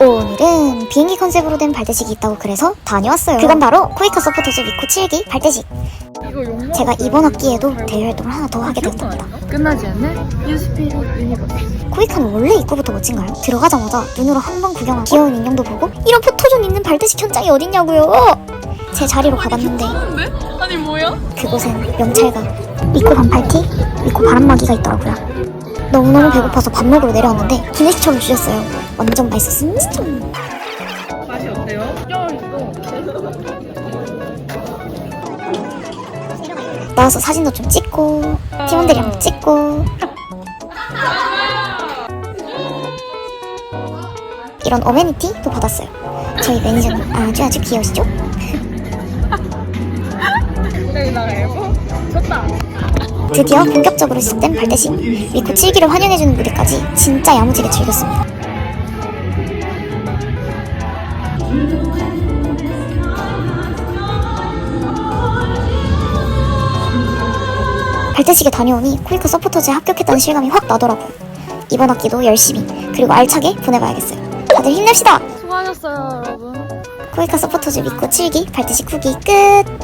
오늘은 비행기 컨셉으로 된 발대식이 있다고 그래서 다녀왔어요. 그건 바로 코이카 서포터즈 미코 7기 발대식. 제가 이번 학기에도 대외 활동을 하나 더 하게 된답니다. 끝나지 않는 뉴스피릿 유니버스 코이카는 원래 입구부터 멋진가요? 들어가자마자 눈으로 한 번 구경한 귀여운 인형도 보고 이런 포토존 있는 발대식 현장이 어딨냐고요? 제 자리로 가봤는데 네? 아니 뭐야? 그곳엔 명찰과 미코 반팔티, 미코 바람막이가 있더라고요. 너무너무 배고파서 밥 먹으러 내려왔는데 기내식처럼 주셨어요. 완전 맛있었습니다. 맛이 어때요? 나와서 사진도 좀 찍고 팀원들이랑도 찍고 이런 어메니티도 받았어요. 저희 매니저님 아주 아주 귀여우시죠? 나가 앨범 좋다 드디어 본격적으로 시작된 발대식 미코 7기를 환영해주는 무대까지 진짜 야무지게 즐겼습니다. 발대식에 다녀오니 코이카 서포터즈에 합격했다는 실감이 확 나더라고요. 이번 학기도 열심히 그리고 알차게 보내봐야겠어요. 다들 힘냅시다! 수고하셨어요 여러분 코이카 서포터즈 미코 7기 발대식 후기 끝!